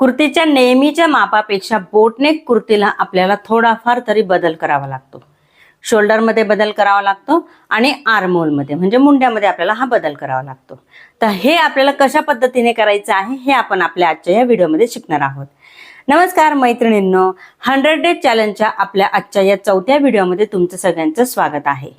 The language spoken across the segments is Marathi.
कुर्तीच्या नेहमीच्या मापापेक्षा बोटनेक कुर्तीला आपल्याला थोडाफार तरी बदल करावा लागतो. शोल्डरमध्ये बदल करावा लागतो आणि आर्मोलमध्ये म्हणजे मुंड्यामध्ये आपल्याला हा बदल करावा लागतो. तर हे आपल्याला कशा पद्धतीने करायचं आहे हे आपण आपल्या आजच्या या व्हिडिओमध्ये शिकणार आहोत. नमस्कार मैत्रिणींनो हंड्रेड डेज चॅलेंजच्या आपल्या आजच्या या चौथ्या व्हिडिओमध्ये तुमचं सगळ्यांचं स्वागत आहे.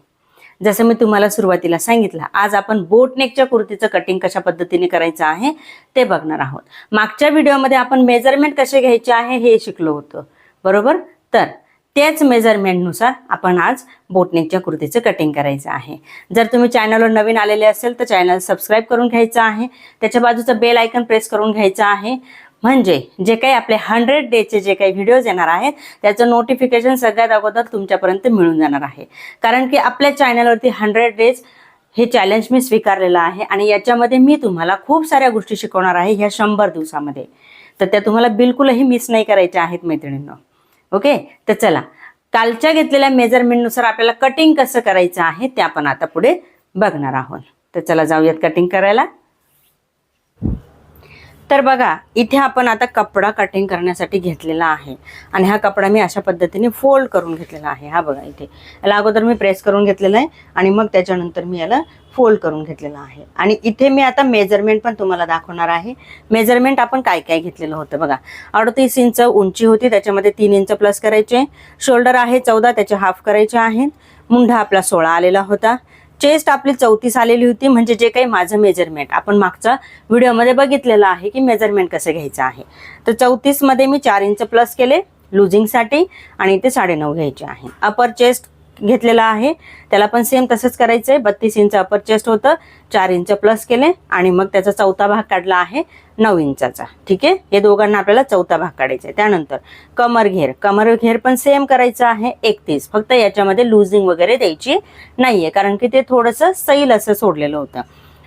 जसं मी तुम्हाला सुरुवातीला सांगितलं आज आपण बोटनेकच्या कुर्तीचं कटिंग कशा पद्धतीने करायचं आहे ते बघणार आहोत. मागच्या व्हिडिओमध्ये आपण मेजरमेंट कसे घ्यायचे आहे हे शिकलो होतो. बरोबर? तर त्याच मेजरमेंटनुसार आपण आज बोटनेकच्या कुर्तीचं कटिंग करायचं आहे. जर तुम्ही चॅनलवर नवीन आलेले असेल तर चॅनल सबस्क्राईब करून घ्यायचं आहे. त्याच्या बाजूचं बेल आयकन प्रेस करून घ्यायचं आहे. म्हणजे जे काही आपले हंड्रेड डेचे जे काही व्हिडिओज येणार आहेत त्याचं नोटिफिकेशन सगळ्यात अगोदर तुमच्यापर्यंत मिळून जाणार आहे. कारण की आपल्या चॅनलवरती हंड्रेड डेज हे चॅलेंज मी स्वीकारलेलं आहे आणि याच्यामध्ये मी तुम्हाला खूप साऱ्या गोष्टी शिकवणार आहे ह्या शंभर दिवसामध्ये. तर त्या तुम्हाला बिलकुलही मिस नाही करायच्या आहेत मैत्रिणींनो. ओके तर चला कालच्या घेतलेल्या मेजरमेंटनुसार आपल्याला कटिंग कसं करायचं आहे ते आपण आता पुढे बघणार आहोत. तर चला जाऊयात कटिंग करायला. तर बघा इथे आपण आता कपडा कटिंग करण्यासाठी घेतलेला आहे. आणि हा कपडा मी अशा पद्धतीने फोल्ड करून घेतलेला आहे. हा बघा इथे. याला अगोदर मी प्रेस करून घेतलेला आहे आणि मग त्याच्यानंतर मी याला फोल्ड करून घेतलेला आहे. आणि इथे मी आता मेजरमेंट पण तुम्हाला दाखवणार आहे. मेजरमेंट आपण काय काय घेतलेलं होतं बघा. अडतीस इंच उंची होती त्याच्यामध्ये तीन इंच प्लस करायचे. शोल्डर आहे चौदा त्याचे हाफ करायचे आहेत. मुंढा आपला सोळा आलेला होता. चेस्ट आपली चौतीस आलेली होती म्हणजे जे काही माझं मेजरमेंट आपण मागच्या व्हिडिओमध्ये बघितलेलं आहे की मेजरमेंट कसं घ्यायचं आहे. तर चौतीसमध्ये मी चार इंच प्लस केले लुझिंगसाठी आणि ते साडेनऊ घ्यायचे आहे. अपर चेस्ट घेतलेला आहे. त्याला पण सेम तसंच करायचं आहे बत्तीस इंच अपर चेस्ट होतं. चार इंच प्लस केले आणि मग त्याचा चौथा भाग काढला आहे नऊ इंचाचा ठीक आहे? हे दोघांना आपल्याला चौथा भाग काढायचा आहे. त्यानंतर कमर घेर. कमर घेर पण सेम करायचं आहे. एकतीस फक्त याच्यामध्ये लुझिंग वगैरे द्यायची नाहीये. कारण की ते थोडंसं सैल असं सोडलेलं होतं.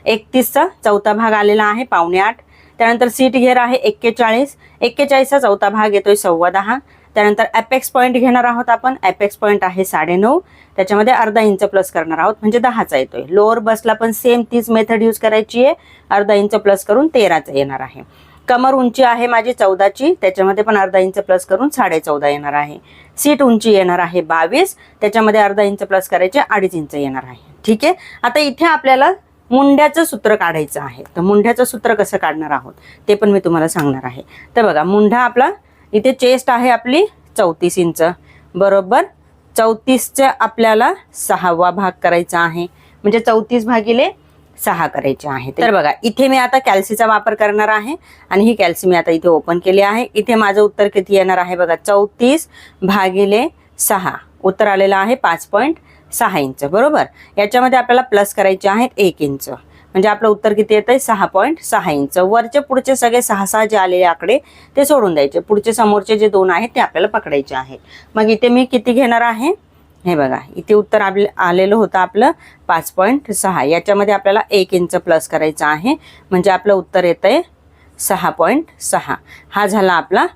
एकतीसचा चौथा भाग आलेला आहे. पावणे आठ. त्यानंतर सीट घेर आहे एक्केचाळीस. एक्केचाळीसचा चौथा भाग येतोय सव्वा दहा. त्यानंतर ॲपेक्स पॉईंट घेणार आहोत आपण. ॲपेक्स पॉईंट आहे साडेनऊ. त्याच्यामध्ये अर्धा इंच प्लस करणार आहोत म्हणजे दहाचा येतोय. लोअर बसला पण सेम तीच मेथड यूज करायची आहे. अर्धा इंच प्लस करून तेराचा येणार आहे. कमर उंची आहे माझी चौदाची त्याच्यामध्ये पण अर्धा इंच प्लस करून साडे चौदा येणार आहे. सीट उंची येणार आहे बावीस त्याच्यामध्ये अर्धा इंच प्लस करायचे अडीच इंच येणार आहे. ठीक आहे? आता इथे आपल्याला मुंड्याचं सूत्र काढायचं आहे. तर मुंड्याचं सूत्र कसं काढणार आहोत? ते पण मी तुम्हाला सांगणार आहे. तर बघा मुंढा आपला इथे चेस्ट आहे आपली चौतीस इंच. बरोबर? चौतीसचा आपल्याला सहावा भाग करायचा आहे. म्हणजे चौतीस भागिले सहा करायचे आहे. तर बघा इथे मी आता कॅल्सीचा वापर करणार आहे आणि ही कॅल्सी मी आता इथे ओपन केली आहे. इथे माझं उत्तर किती येणार आहे बघा चौतीस भागिले सहा. उत्तर आलेलं आहे पाच पॉईंट सहा इंच. बरोबर? याच्यामध्ये आपल्याला प्लस करायचे आहेत एक इंच. म्हणजे आपलं उत्तर किती येतं आहे सहा पॉईंट सहा इंच. वरचे पुढचे सगळे सहा सहा जे आलेले आकडे ते सोडून द्यायचे. पुढचे समोरचे जे दोन आहेत ते आपल्याला पकडायचे आहेत. मग इथे मी किती घेणार आहे? हे बघा इथे उत्तर आपले आलेलं होतं आपलं पाच पॉईंट सहा. याच्यामध्ये आपल्याला एक इंच प्लस करायचं आहे. म्हणजे आपलं उत्तर येतं आहे सहा पॉईंट सहा. हा झाला आपला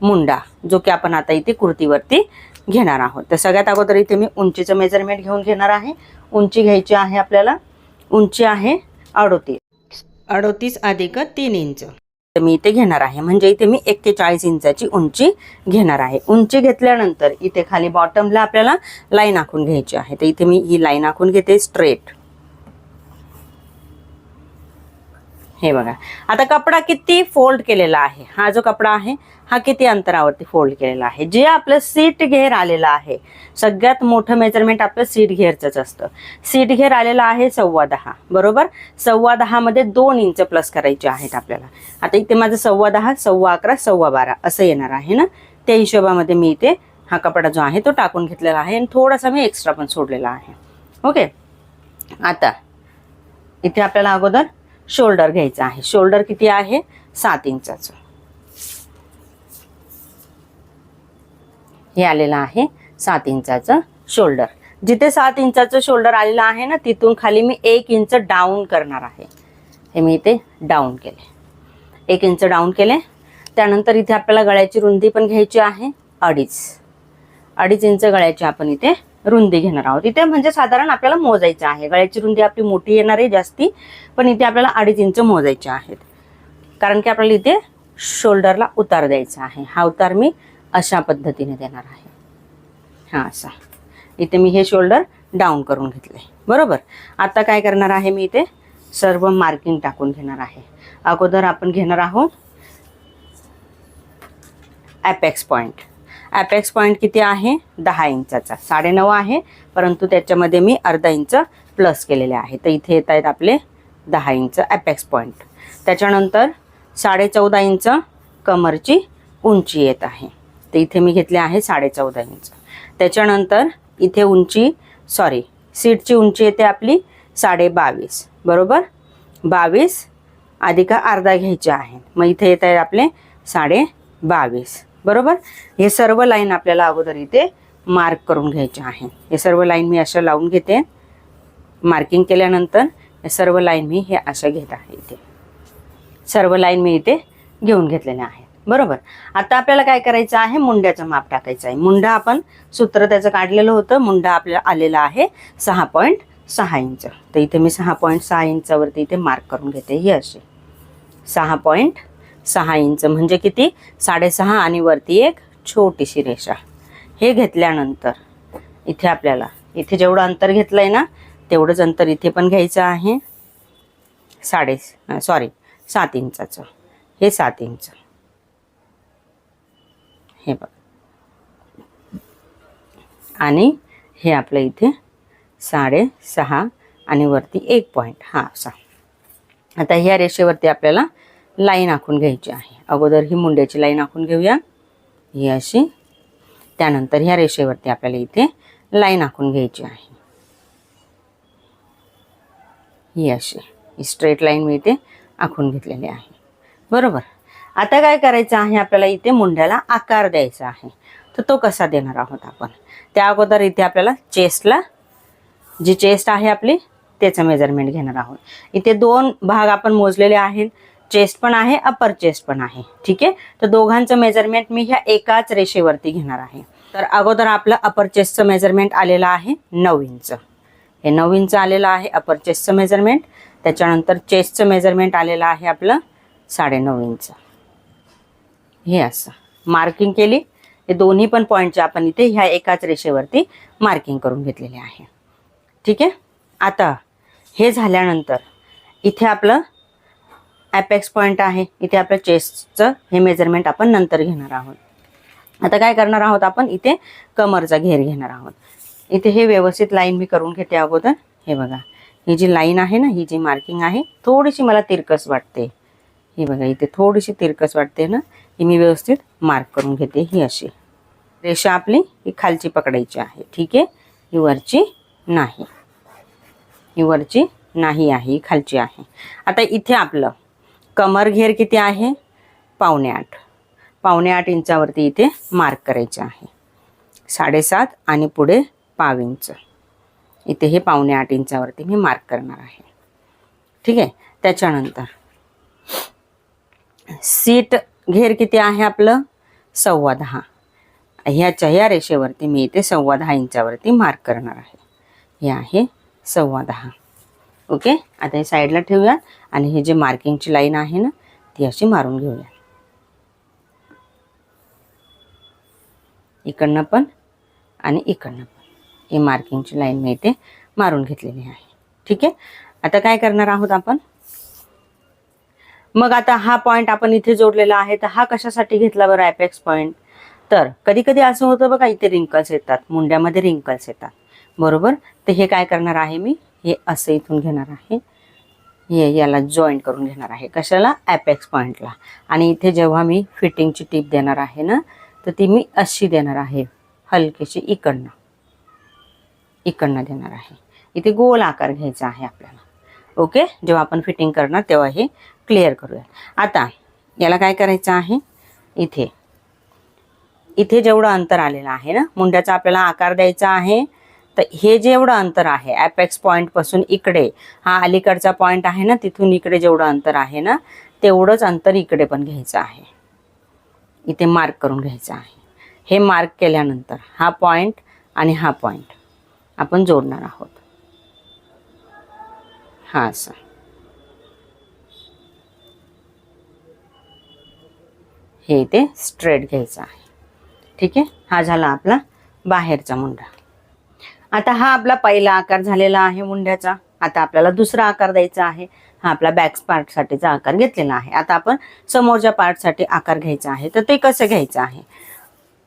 मुंडा जो की आपण आता इथे कुर्तीवरती घेणार आहोत. तर सगळ्यात अगोदर इथे मी उंचीचं मेजरमेंट घेऊन घेणार आहे. उंची घ्यायची आहे आपल्याला. उंची आहे अडोतीस. अडोतीस अधिक तीन इंच. तर मी इथे घेणार आहे. म्हणजे इथे मी एक्केचाळीस इंचाची उंची घेणार आहे. उंची घेतल्यानंतर इथे खाली बॉटमला आपल्याला लाईन आखून घ्यायची आहे. तर इथे मी ही लाईन आखून घेते स्ट्रेट हे बघा. आता कपडा किती फोल्ड केलेला आहे? हा जो कपडा आहे हा किती अंतरावरती फोल्ड केलेला आहे? जे आपलं सीट घेर आलेलं आहे सगळ्यात मोठं मेजरमेंट आपलं सीट घेरचंच असतं. सीट घेर आलेला आहे सव्वा दहा बरोबर? सव्वा दहामध्ये दोन इंच प्लस करायचे आहेत आपल्याला. आता इथे माझं सव्वा दहा सव्वा अकरा सव्वा बारा असं येणार आहे ना? त्या हिशोबामध्ये मी इथे हा कपडा जो आहे तो टाकून घेतलेला आहे आणि थोडासा मी एक्स्ट्रा पण सोडलेला आहे. ओके आता इथे आपल्याला अगोदर शोल्डर घ्यायचा आहे. शोल्डर किती आहे? सात इंचाचं. हे आलेलं आहे सात इंचाचं शोल्डर. जिथे सात इंचाचं शोल्डर आलेलं आहे ना तिथून खाली मी एक इंच डाऊन करणार आहे. हे मी इथे डाऊन केले. एक इंच डाऊन केले. त्यानंतर इथे आपल्याला गळ्याची रुंदी पण घ्यायची आहे. अडीच. अडीच इंच गळ्याची आपण इथे रुंदी घेणार आहोत. इथे म्हणजे साधारण आपल्याला मोजायचं आहे. गळ्याची रुंदी आपली मोठी येणार आहे जास्ती पण इथे आपल्याला अडीच इंच मोजायचे आहेत. कारण की आपल्याला इथे शोल्डरला उतार द्यायचा आहे. हा उतार मी अशा पद्धतीने देणार आहे. हा असा. इथे मी हे शोल्डर डाऊन करून घेतले बरोबर? आता काय करणार आहे मी इथे? सर्व मार्किंग टाकून घेणार आहे. अगोदर आपण घेणार आहोत ॲपेक्स पॉईंट ॲपेक्स पॉईंट किती आहे? दहा इंचाचा. साडेनऊ आहे परंतु त्याच्यामध्ये मी अर्धा इंच प्लस केलेले आहे. तर इथे येत आहेत आपले दहा इंच ॲपेक्स पॉईंट त्याच्यानंतर साडे चौदा इंच कमरची उंची येत आहे. तर इथे मी घेतले आहे साडेचौदा इंच. त्याच्यानंतर इथे उंची सॉरी सीटची उंची येते आपली साडे बावीस. बरोबर? बावीस अधिका अर्धा घ्यायचे आहे. मग इथे येत आहे आपले साडे बावीस. बरोबर? हे सर्व लाईन आपल्याला अगोदर इथे मार्क करून घ्यायचे आहे. हे सर्व लाईन मी अशा लावून घेते. मार्किंग केल्यानंतर हे सर्व लाईन मी हे अशा घेत आहे इथे. सर्व लाईन मी इथे घेऊन घेतलेल्या आहेत बरोबर? आता आपल्याला काय करायचं आहे? मुंड्याचं माप टाकायचं आहे. मुंडा आपण सूत्र त्याचं काढलेलं होतं. मुंडा आपल्याला आलेला आहे सहा पॉईंट सहा इंच. तर इथे मी सहा पॉईंट सहा इंचावरती इथे मार्क करून घेते. ही अशी सहा पॉईंट सहा इंच म्हणजे किती? साडेसहा आणि वरती एक छोटीशी रेषा. हे घेतल्यानंतर इथे आपल्याला इथे जेवढं अंतर घेतलं आहे ना तेवढंच अंतर इथे पण घ्यायचं आहे. साडे सॉरी सात इंचाचं. हे सात इंच. हे बघ. आणि हे आपलं इथे साडे सहा आणि वरती एक पॉईंट हा असा. आता ह्या रेषेवरती आपल्याला लाईन आखून घ्यायची आहे. अगोदर ही मुंड्याची लाईन आखून घेऊया. ही अशी. त्यानंतर ह्या रेषेवरती आपल्याला इथे लाईन आखून घ्यायची आहे. ही अशी. ही स्ट्रेट लाईन मी इथे आखून घेतलेली आहे. बरोबर? आता काय करायचं आहे? आपल्याला इथे मुंड्याला आकार द्यायचा आहे. तर तो कसा देणार आहोत आपण? त्या अगोदर इथे आपल्याला चेस्टला जी चेस्ट आहे आपली त्याचं मेजरमेंट घेणार आहोत. इथे दोन भाग आपण मोजलेले आहेत. चेस्ट पण आहे अपर चेस्ट पण आहे. ठीक आहे? तर दोघांचं मेजरमेंट मी ह्या एकाच रेषेवरती घेणार आहे. तर अगोदर आपलं अपर चेस्टचं मेजरमेंट आलेलं आहे नऊ इंच. हे नऊ इंच आलेलं आहे अपर चेस्टचं मेजरमेंट त्याच्यानंतर चेस्टचं मेजरमेंट आलेलं आहे आपलं साडेनऊ इंच. हे असं. मार्किंग केली. हे दोन्ही पण पॉईंटचे आपण इथे ह्या एकाच रेषेवरती मार्किंग करून घेतलेले आहे. ठीक आहे? आता हे झाल्यानंतर इथे आपलं ॲपेक्स पॉईंट आहे. इथे आपलं चेस्टचं हे मेजरमेंट आपण नंतर घेणार आहोत. आता काय करणार आहोत आपण? इथे कमरचा घेर घेणार आहोत. इथे हे व्यवस्थित लाईन मी करून घेते अगोदर. हे बघा. ही जी लाईन आहे ना ही जी मार्किंग आहे थोडीशी मला तिरकस वाटते. ही बघा इथे थोडीशी तिरकस वाटते ना ही मी व्यवस्थित मार्क करून घेते. ही अशी. रेषा आपली ही खालची पकडायची आहे. ठीक आहे? ही वरची नाही. ही वरची नाही आहे. ही खालची आहे. आता इथे आपलं कमर घेर किती आहे? पावणे आठ. पावणे आठ इंचावरती इथे मार्क करायचे आहे. साडेसात आणि पुढे पाव इंच. इथे हे पावणे आठ इंचावरती मी मार्क करणार आहे. ठीक आहे? त्याच्यानंतर सीट घेर किती आहे आपलं? सव्वा दहा. ह्याच्या ह्या रेषेवरती मी इथे सव्वा दहा इंचावरती मार्क करणार आहे. हे आहे सव्वा दहा. ओके? आता हे साईडला ठेवूया आणि हे जे मार्किंगची लाईन आहे ना ती अशी मारून घेऊया. इकडनं पण आणि इकडनं पण. ही मार्किंगची लाईन मी इथे मारून घेतलेली आहे. ठीक आहे? आता काय करणार आहोत आपण? मग आता हा पॉईंट आपण इथे जोडलेला आहे तर हा कशासाठी घेतला बरं ॲपेक्स पॉईंट तर कधी कधी असं होतं बघा इथे रिंकल्स येतात मुंड्यामध्ये रिंकल्स येतात. बरोबर? तर हे काय करणार आहे मी? हे असं इथून घेणार आहे. हे याला जॉईंट करून घेणार आहे. कशाला? ॲपेक्स पॉईंटला आणि इथे जेव्हा मी फिटिंगची टिप देणार आहे ना तर ती मी अशी देणार आहे. हलकीशी इकडनं. इकडनं देणार आहे. इथे गोल आकार घ्यायचा आहे आपल्याला. ओके जेव्हा आपण फिटिंग करणार तेव्हा हे क्लिअर करूया. आता याला काय करायचं आहे? इथे. इथे जेवढं अंतर आलेलं आहे ना मुंड्याचा आपल्याला आकार द्यायचा आहे. तर हे जेवढं अंतर आहे ॲपेक्स पॉईंटपासून इकडे हा अलीकडचा पॉईंट आहे ना तिथून इकडे जेवढं अंतर आहे ना तेवढंच अंतर इकडे पण घ्यायचं आहे. इथे मार्क करून घ्यायचं आहे. हे मार्क केल्यानंतर हा पॉईंट आणि हा पॉईंट आपण जोडणार आहोत. हा असं हे इथे स्ट्रेट घ्यायचं आहे. ठीक आहे? हा झाला आपला बाहेरचा मुंडा. आता हा आपला पहिला आकार झालेला आहे मुंड्याचा आता आपल्याला दुसरा आकार द्यायचा आहे. हा आपला बॅक पार्टसाठीचा आकार घेतलेला आहे. आता आपण समोरच्या पार्टसाठी आकार घ्यायचा आहे. तर ते कसं घ्यायचं आहे?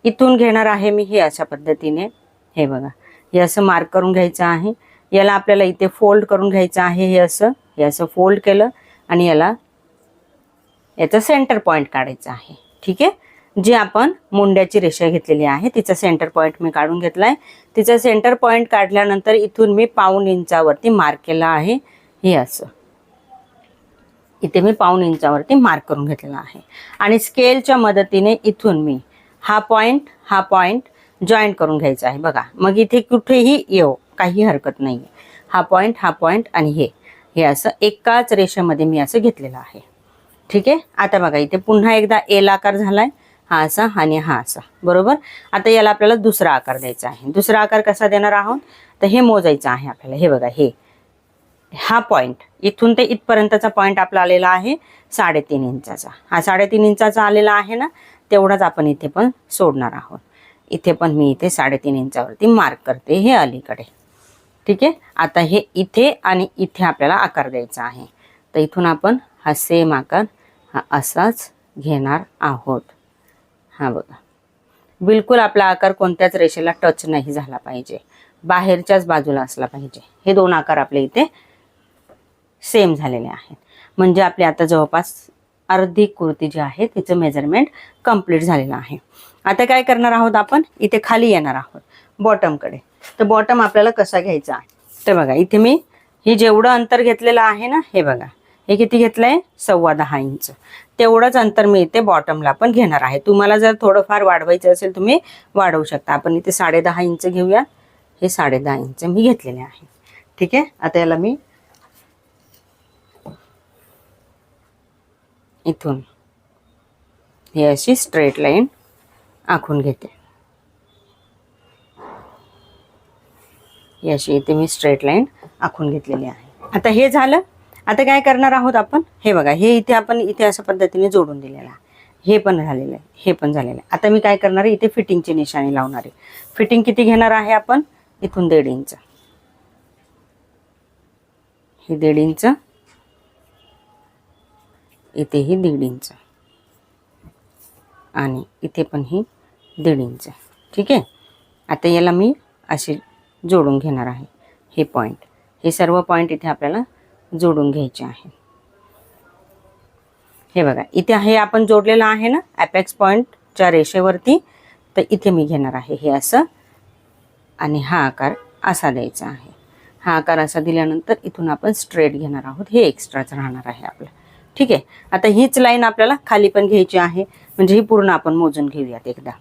इथून घेणार आहे मी हे अशा पद्धतीने. हे बघा. हे असं मार्क करून घ्यायचं आहे. याला आपल्याला इथे फोल्ड करून घ्यायचं आहे हे असं. हे असं फोल्ड केलं आणि याला याचं सेंटर पॉईंट काढायचं आहे. ठीक आहे? जी आपण मुंड्याची रेषा घेतलेली आहे तिचा सेंटर पॉईंट मी काढून घेतलाय. तिचा सेंटर पॉईंट काढल्यानंतर इथून मी पाऊन इंचावरती मार्क केला आहे. हे असं. इथे मी पाऊन इंचावरती मार्क करून घेतलेला आहे. आणि स्केलच्या मदतीने इथून मी हा पॉईंट हा पॉईंट जॉईंट करून घ्यायचा आहे. बघा मग इथे कुठेही येऊ काही हरकत नाही हा पॉईंट हा पॉईंट आणि हे. हे असं एकाच रेषेमध्ये मी असं घेतलेलं आहे. ठीक आहे? आता बघा इथे पुन्हा एकदा एल आकार झालाय. हा असा आणि हा असा. बरोबर? आता याला आपल्याला दुसरा आकार द्यायचा आहे. दुसरा आकार कसा देणार आहोत? तर हे मोजायचं आहे आपल्याला. हे बघा हे. हा पॉईंट इथून ते इथपर्यंतचा पॉईंट आपला आलेला आहे साडेतीन इंचाचा. हा साडेतीन इंचाचा आलेला आहे ना तेवढाच आपण इथे पण सोडणार आहोत. इथे पण मी इथे साडेतीन इंचावरती मार्क करते हे अलीकडे. ठीक आहे? आता हे इथे आणि इथे आपल्याला आकार द्यायचा आहे. तर इथून आपण हा सेम आकार हा असाच घेणार आहोत. हा बघा. बिलकुल आपला आकार कोणत्याच रेषेला टच नाही झाला पाहिजे. बाहेरच्याच बाजूला असला पाहिजे. हे दोन आकार आपले इथे सेम झालेले आहेत. म्हणजे आपली आता जवळपास अर्धी कुर्ती जी आहे तिचं मेजरमेंट कंप्लीट झालेलं आहे. आता काय करणार आहोत आपण? इथे खाली येणार आहोत बॉटमकडे तर बॉटम आपल्याला कसा घ्यायचा? आहे तर बघा इथे मी हे जेवढं अंतर घेतलेलं आहे ना हे बघा. हे किती घेतलं आहे सव्वा दहा इंच. तेवढंच अंतर मी इथे बॉटमला पण घेणार आहे. तुम्हाला जर थोडंफार वाढवायचं असेल तुम्ही वाढवू शकता. आपण इथे साडे दहा इंच घेऊया. हे साडे दहा इंच मी घेतलेले आहे. ठीक आहे? आता याला मी इथून हे अशी स्ट्रेट लाईन आखून घेते. ही अशी इथे मी स्ट्रेट लाईन आखून घेतलेली आहे. आता हे झालं. आता काय करणार आहोत आपण? हे बघा हे इथे आपण इथे अशा पद्धतीने जोडून दिलेलं आहे. हे पण झालेलं आहे हे पण झालेलं आहे. आता मी काय करणार आहे इथे फिटिंगची निशाणी लावणार आहे. फिटिंग किती घेणार आहे आपण? इथून दीड इंच. हे दीड इंच. इथेही दीड इंच. आणि इथे पण ही दीड इंच. ठीक आहे? आता याला मी असे जोडून घेणार आहे. हे पॉईंट हे सर्व पॉईंट इथे आपल्याला जोडून घ्यायचे आहे. हे बघा इथे हे आपण जोडलेलं आहे ना ॲपेक्स पॉईंटच्या रेषेवरती तर इथे मी घेणार आहे हे असं. आणि हा आकार असा द्यायचा आहे. हा आकार असा दिल्यानंतर इथून आपण स्ट्रेट घेणार आहोत. हे एक्स्ट्राच राहणार आहे आपलं. ठीक आहे? आता हीच लाईन आपल्याला खाली पण घ्यायची आहे. म्हणजे ही पूर्ण आपण मोजून घेऊयात एकदा.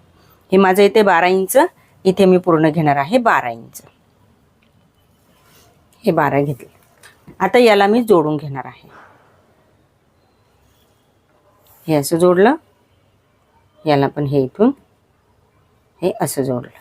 हे माझं इथे बारा इंच इथे मी पूर्ण घेणार आहे बारा इंच. हे बारा घेतले. आता याला मी जोडून घेणार आहे. हे असं जोडलं. याला पण हे इथून. हे असं जोडलं.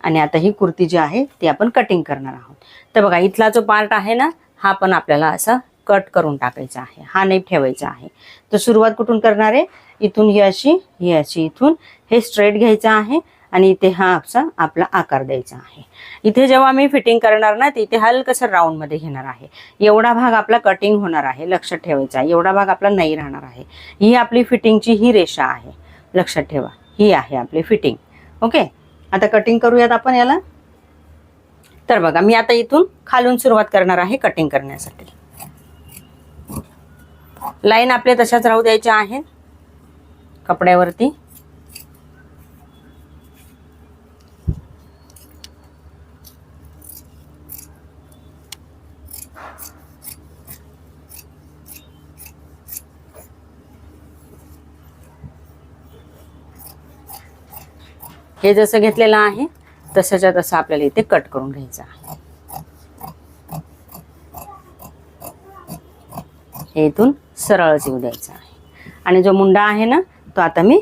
आणि आता ही कुर्ती जी आहे ती आपण कटिंग करणार आहोत. तर बघा इथला जो पार्ट आहे ना हा पण आपल्याला असा कट करून टाकायचा आहे. हा नाही ठेवायचा आहे. तर सुरुवात कुठून करणार आहे? इथून ही अशी ही अशी इथून. हे स्ट्रेट घ्यायचं आहे. आणि इथे हा आपसा आपला आकार द्यायचा आहे. इथे जेव्हा मी फिटिंग करणार ना तिथे हलकसं राऊंडमध्ये घेणार आहे. एवढा भाग आपला कटिंग होणार आहे लक्षात ठेवायचा. आहे एवढा भाग आपला नाही राहणार आहे. ही आपली फिटिंगची ही रेषा आहे. लक्षात ठेवा. ही आहे आपली फिटिंग ओके आता कटिंग करूयात आपण याला? तर बघा मी आता इथून खालून सुरुवात करणार आहे कटिंग करण्यासाठी. लाईन आपल्या तशाच राहू द्यायच्या आहेत. कपड्यावरती. हे जसं घेतलेलं आहे तसंच्या तसं आपल्याला इथे कट करून घ्यायचं आहे. हे इथून सरळच येऊ द्यायचं आहे. आणि जो मुंडा आहे ना तो आता मी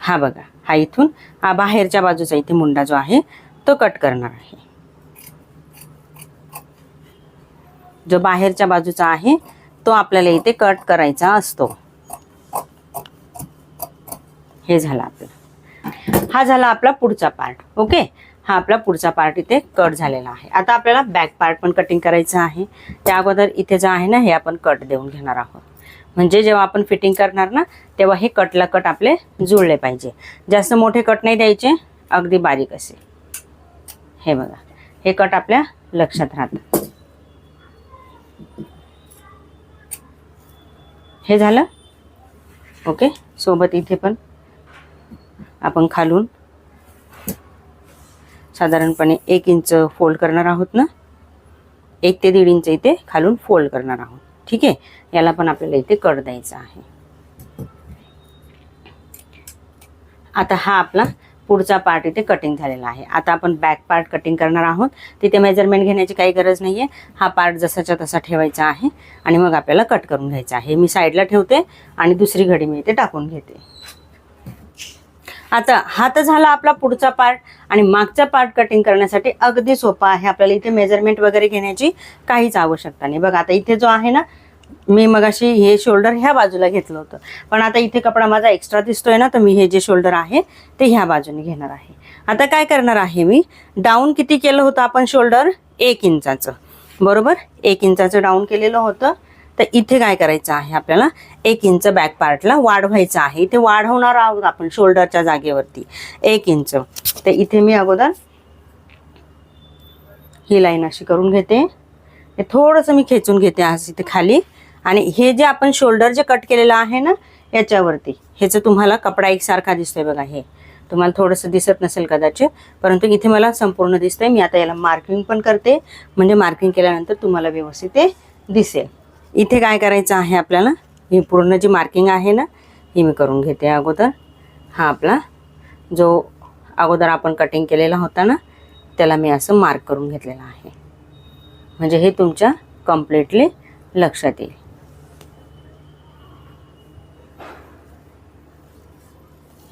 हा बघा हा इथून हा बाहेरच्या बाजूचा इथे मुंडा जो आहे तो कट करणार आहे. जो बाहेरच्या बाजूचा आहे तो आपल्याला इथे कट करायचा असतो. हे झालं आपलं. हा झाला आपला पुढचा पार्ट ओके हा आपला पुढचा पार्ट इथे कट झालेला आहे. आता आपल्याला बॅक पार्ट पण कटिंग करायचं आहे. त्या अगोदर इथे जे आहे ना हे आपण कट देऊन घेणार आहोत. म्हणजे जेव्हा आपण फिटिंग करणार ना तेव्हा हे कटला कट आपले जुळले पाहिजे. जास्त मोठे कट नाही द्यायचे अगदी बारीक असे. हे बघा हे कट आपल्या लक्षात राहतं. हे झालं? ओके सोबत इथे पण आपण खालून साधारणपणे एक इंच फोल्ड करणार आहोत ना? एक ते दीड इंच इथे खालून फोल्ड करणार आहोत. ठीक आहे? याला पण आपल्याला इथे कट द्यायचा आहे. आता हा आपला पुढचा पार्ट इथे कटिंग झालेला आहे. आता आपण बॅक पार्ट कटिंग करणार आहोत. तिथे मेजरमेंट घेण्याची काही गरज नाही आहे हा पार्ट जसाच्या तसा ठेवायचा आहे आणि मग आपल्याला कट करून घ्यायचा आहे. मी साईडला ठेवते आणि दुसरी घडी मी इथे टाकून घेते. आता हा तर झाला आपला पुढचा पार्ट आणि मागचा पार्ट कटिंग करण्यासाठी अगदी सोपा आहे. आपल्याला इथे मेजरमेंट वगैरे घेण्याची काहीच आवश्यकता नाही. बघा आता इथे जो आहे ना मी मगाशी हे शोल्डर ह्या बाजूला घेतलं होतं. पण आता इथे कपडा माझा एक्स्ट्रा दिसतोय ना तर मी हे जे शोल्डर आहे ते ह्या बाजूने घेणार आहे. आता काय करणार आहे मी? डाऊन किती केलं होतं आपण शोल्डर एक इंचाचं. बरोबर? एक इंचाचं डाऊन केलेलं होतं. तर इथे काय करायचं आहे आपल्याला? एक इंच बॅक पार्टला वाढवायचं आहे. इथे वाढवणार आहोत आपण शोल्डरच्या जागेवरती. एक इंच. तर इथे मी अगोदर ही लाईन अशी करून घेते. हे थोडंसं मी खेचून घेते आज इथे खाली. आणि हे जे आपण शोल्डर जे कट केलेलं आहे ना याच्यावरती. ह्याचं तुम्हाला कपडा एकसारखा दिसतोय बघा हे. तुम्हाला थोडंसं दिसत नसेल कदाचित परंतु इथे मला संपूर्ण दिसतंय. मी आता याला मार्किंग पण करते. म्हणजे मार्किंग केल्यानंतर तुम्हाला व्यवस्थित ते दिसेल. इथे काय करायचं आहे आपल्याला? ही पूर्ण जी मार्किंग आहे ना ही मी करून घेते अगोदर. हा आपला जो अगोदर आपण कटिंग केलेला होता ना त्याला मी असं मार्क करून घेतलेला आहे. म्हणजे हे तुमच्या कम्प्लिटली लक्षात येईल.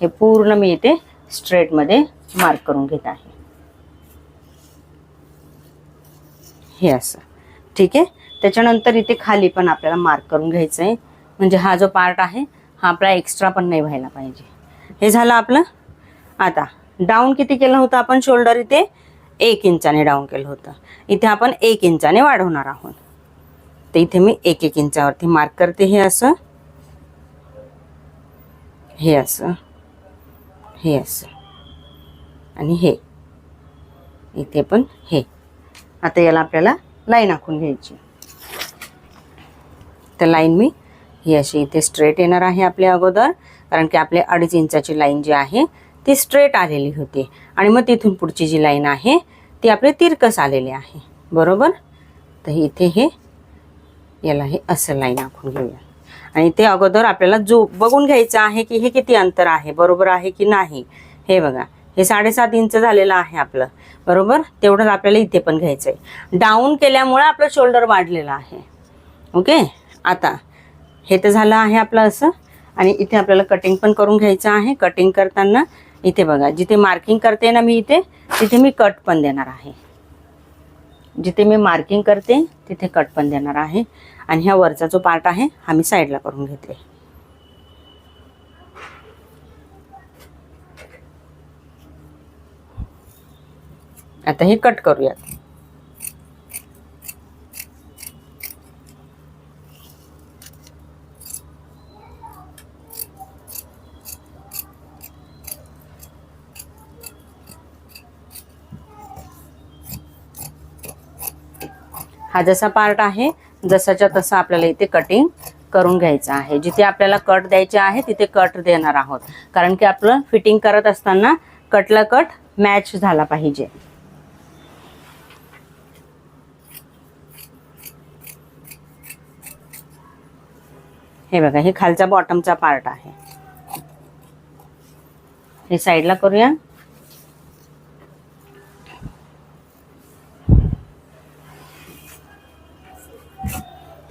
हे पूर्ण मी इथे स्ट्रेटमध्ये मार्क करून घेत आहे. हे असं. ठीक आहे? त्याच्यानंतर इथे खाली पण आपल्याला मार्क करून घ्यायचं आहे म्हणजे हा जो पार्ट आहे हा आपला एक्स्ट्रा पण नाही व्हायला पाहिजे. हे झालं आपलं. आता डाऊन किती केलं होतं आपण शोल्डर इथे? एक इंचाने डाऊन केलं होतं. इथे आपण एक इंचाने वाढवणार आहोत. तर इथे मी एक एक इंचावरती मार्क करते हे असं. हे असं. हे असं. आणि हे. इथे पण हे. आता याला आपल्याला लाईन आखून घ्यायची. तर लाईन मी ही अशी इथे स्ट्रेट येणार आहे आपल्या अगोदर. कारण की आपली अडीच इंचाची लाईन जी आहे ती स्ट्रेट आलेली होती. आणि मग तिथून पुढची जी लाईन आहे ती आपले तिरकस आलेली आहे. बरोबर? तर इथे हे याला हे असं लाईन आखून घेऊया. आणि ते अगोदर आपल्याला जो बघून घ्यायचं आहे की हे किती अंतर आहे बरोबर आहे की नाही. हे बघा हे साडेसात इंच झालेलं आहे आपलं. बरोबर? तेवढंच आपल्याला इथे पण घ्यायचं आहे डाऊन केल्यामुळे आपलं शोल्डर वाढलेलं आहे. ओके आता. हे तर झालं आहे आपलं असं. आणि इथे आपल्याला कटिंग पण करून घ्यायचं आहे. कटिंग करताना इथे बघा जिथे मार्किंग करते ना मी इथे तिथे मी कट पण देणार आहे. जिथे मी मार्किंग करते तिथे कट पण देणार आहे. आणि ह्या वरचा जो पार्ट आहे हा मी साईडला करून घेते आता हे कट करूयात. हा जसा पार्ट आहे जसाच्या तसा आपल्याला इथे कटिंग करून घ्यायचं आहे. जिथे आपल्याला कट द्यायचे आहे तिथे कट देणार आहोत. कारण की आपलं फिटिंग करत असताना कटला कट मॅच झाला पाहिजे. हे बघा हे खालचा बॉटमचा पार्ट आहे. हे साईडला करूया.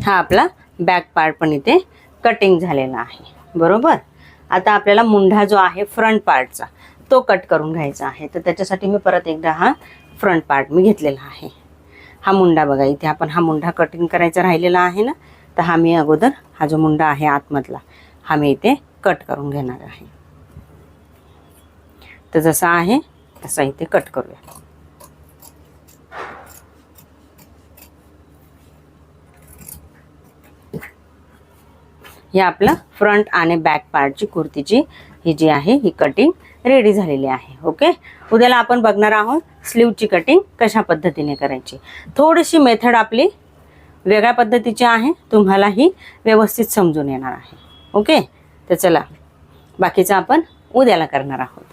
हा आपला बॅक पार्ट पण इथे कटिंग झालेला आहे. बरोबर? आता आपल्याला मुंढा जो आहे फ्रंट पार्टचा तो कट करून घ्यायचा आहे. तर त्याच्यासाठी मी परत एकदा हा फ्रंट पार्ट मी घेतलेला आहे. हा मुंडा बघा इथे आपण हा मुंडा कटिंग करायचा राहिलेला आहे ना? तर हा मी अगोदर हा जो मुंडा आहे आतमधला हा मी इथे कट करून घेणार आहे. तर जसा आहे तसा इथे कट करूया. हे आपलं फ्रंट आणि बॅक पार्टची कुर्तीची ही जी आहे ही कटिंग रेडी झालेली आहे ओके उद्याला आपण बघणार आहोत स्लीवची कटिंग कशा पद्धतीने करायची. थोडीशी मेथड आपली वेगळ्या पद्धतीची आहे तुम्हाला ही व्यवस्थित समजून येणार आहे ओके तर चला बाकीचं आपण उद्याला करणार आहोत.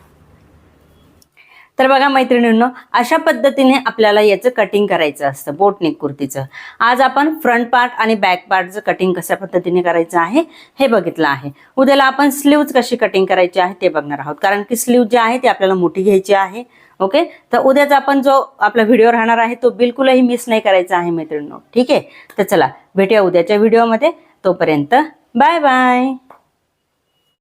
तर बघा मैत्रिणींनो अशा पद्धतीने आपल्याला याचं कटिंग करायचं असतं बोटनेक कुर्तीचं. आज आपण फ्रंट पार्ट आणि बॅक पार्टचं कटिंग कशा पद्धतीने करायचं आहे हे बघितलं आहे. उद्याला आपण स्लीव्ज कशी कटिंग करायची आहे ते बघणार आहोत. कारण की स्लीव जे आहे ते आपल्याला मोठी घ्यायची आहे ओके तर उद्याचा आपण जो आपला व्हिडिओ राहणार आहे तो बिलकुलही मिस नाही करायचा आहे मैत्रिणींनो. ठीक आहे? तर चला भेटूया उद्याच्या व्हिडिओमध्ये तोपर्यंत बाय बाय